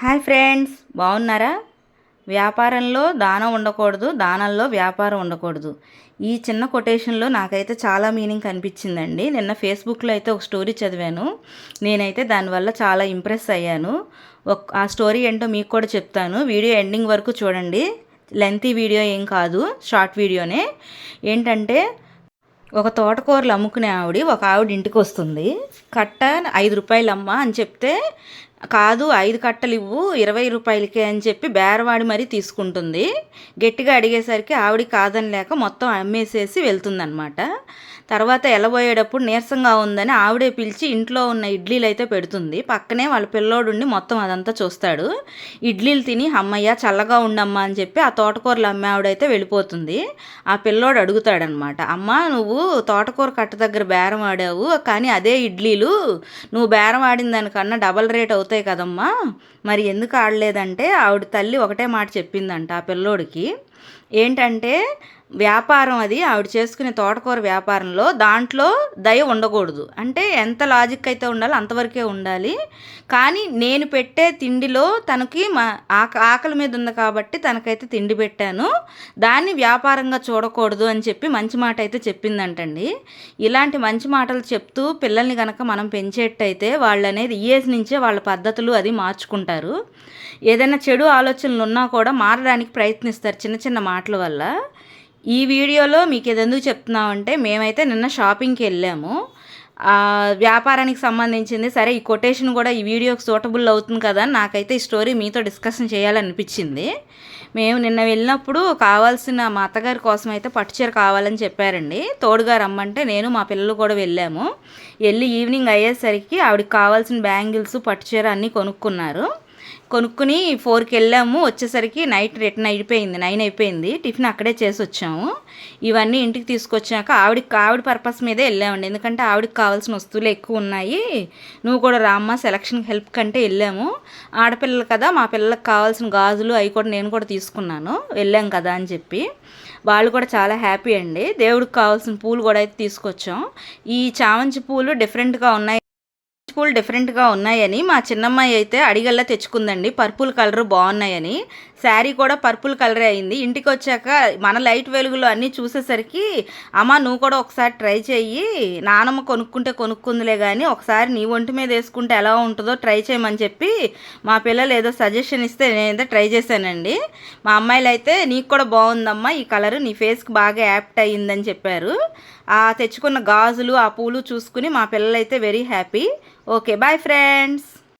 Hi friends బాగున్నారా? వ్యాపారంలో దానం ఉండకూడదు దానంలో వ్యాపారం ఉండకూడదు. ఈ చిన్న కొటేషన్లో నాకైతే చాలా మీనింగ్ కనిపించిందండి. నిన్న ఫేస్బుక్లో అయితే ఒక స్టోరీ చదివాను. నేనైతే దానివల్ల చాలా ఇంప్రెస్ అయ్యాను. ఒక ఆ స్టోరీ ఏంటో మీకు కూడా చెప్తాను. వీడియో ఎండింగ్ వరకు చూడండి. లెంతీ వీడియో ఏం కాదు షార్ట్ వీడియోనే. ఏంటంటే ఒక తోటకూరలు అమ్ముకునే ఆవిడ ఒక ఆవిడ ఇంటికి వస్తుంది. కట్ట ఐదు రూపాయలు అమ్మ అని చెప్తే కాదు ఐదు కట్టలు ఇవ్వు ఇరవై రూపాయలకే అని చెప్పి బేరవాడి మరీ తీసుకుంటుంది. గట్టిగా అడిగేసరికి ఆవిడ కాదని లేక మొత్తం అమ్మేసేసి వెళ్తుందనమాట తర్వాత ఎలబోయేటప్పుడు నీరసంగా ఉందని ఆవిడే పిలిచి ఇంట్లో ఉన్న ఇడ్లీలు అయితే పెడుతుంది. పక్కనే వాళ్ళ పిల్లోడుండి మొత్తం అదంతా చూస్తాడు. ఇడ్లీలు తిని అమ్మయ్య చల్లగా ఉండమ్మా అని చెప్పి ఆ తోటకూరలు అమ్మే ఆవిడైతే వెళ్ళిపోతుంది. ఆ పిల్లోడు అడుగుతాడనమాట అమ్మ నువ్వు తోటకూర కట్ట దగ్గర బేరం ఆడావు కానీ అదే ఇడ్లీలు. నువ్వు బేరం ఆడిన దానికన్నా డబల్ రేట్ అవుతుంది అవుతాయి కదమ్మా. మరి ఎందుకు ఆడలేదంటే ఆవిడ తల్లి ఒకటే మాట చెప్పిందంట ఆ పిల్లోడికి. ఏంటంటే వ్యాపారం అది ఆవిడ చేసుకునే తోటకూర వ్యాపారంలో దాంట్లో దయ ఉండకూడదు. అంటే ఎంత లాజిక్ అయితే ఉండాలో అంతవరకే ఉండాలి. కానీ నేను పెట్టే తిండిలో తనకి మా ఆక ఆకలి మీద ఉంది కాబట్టి తనకైతే తిండి పెట్టాను. దాన్ని వ్యాపారంగా చూడకూడదు అని చెప్పి మంచి మాట అయితే చెప్పిందంటండి. ఇలాంటి మంచి మాటలు చెప్తూ పిల్లల్ని కనుక మనం పెంచేటైతే వాళ్ళు అనేది ఈ ఏజ్ నుంచే వాళ్ళ పద్ధతులు అది మార్చుకుంటారు. ఏదైనా చెడు ఆలోచనలు ఉన్నా కూడా మారడానికి ప్రయత్నిస్తారు. చిన్న చిన్న చిన్న మాటల వల్ల ఈ వీడియోలో మీకు ఇది ఎందుకు చెప్తున్నామంటే మేమైతే నిన్న షాపింగ్కి వెళ్ళాము. వ్యాపారానికి సంబంధించింది. సరే ఈ కొటేషన్ కూడా ఈ వీడియోకి సూటబుల్ అవుతుంది కదా నాకైతే ఈ స్టోరీ మీతో డిస్కషన్ చేయాలనిపించింది. మేము నిన్న వెళ్ళినప్పుడు కావాల్సిన మా అత్తగారి కోసం అయితే పట్టుచీర కావాలని చెప్పారండి. తోడుగా రమ్మంటే నేను మా పిల్లలు కూడా వెళ్ళాము. వెళ్ళి ఈవినింగ్ అయ్యేసరికి ఆవిడకి కావాల్సిన బ్యాంగిల్స్ పట్టుచీర అన్నీ కొనుక్కున్నారు. కొనుక్కుని ఫోర్కి వెళ్ళాము. వచ్చేసరికి నైట్ రిటర్న్ అయిపోయింది. నైన్ అయిపోయింది. టిఫిన్ అక్కడే చేసి వచ్చాము. ఇవన్నీ ఇంటికి తీసుకొచ్చాక ఆవిడకి ఆవిడ పర్పస్ మీదే వెళ్ళామండి. ఎందుకంటే ఆవిడకి కావాల్సిన వస్తువులు ఎక్కువ ఉన్నాయి. నువ్వు కూడా రామ్మ సెలక్షన్ హెల్ప్ కంటే వెళ్ళాము. ఆడపిల్లలు కదా మా పిల్లలకు కావాల్సిన గాజులు అవి కూడా నేను కూడా తీసుకున్నాను. వెళ్ళాం కదా అని చెప్పి. వాళ్ళు కూడా చాలా హ్యాపీ అండి. దేవుడికి కావాల్సిన పూలు కూడా అయితే తీసుకొచ్చాం. ఈ చామంతి పూలు డిఫరెంట్గా ఉన్నాయి. పూలు డిఫరెంట్గా ఉన్నాయని మా చిన్నమ్మాయి అయితే అడిగల్లా తెచ్చుకుందండి. పర్పుల్ కలర్ బాగున్నాయని. శారీ కూడా పర్పుల్ కలర్ అయింది. ఇంటికి వచ్చాక మన లైట్ వెలుగులో అన్నీ చూసేసరికి అమ్మ నువ్వు కూడా ఒకసారి ట్రై చెయ్యి. నానమ్మ కొనుక్కుంటే కొనుక్కుందిలే కానీ ఒకసారి నీ ఒంటి మీద వేసుకుంటే ఎలా ఉంటుందో ట్రై చేయమని చెప్పి మా పిల్లలు ఏదో సజెషన్ ఇస్తే నేనైతే ట్రై చేశానండి. మా అమ్మాయిలు అయితే నీకు కూడా బాగుందమ్మా ఈ కలర్ నీ ఫేస్కి బాగా యాప్ట్ అయ్యిందని చెప్పారు. ఆ తెచ్చుకున్న గాజులు ఆ పూలు చూసుకుని మా పిల్లలైతే very happy. Okay bye friends.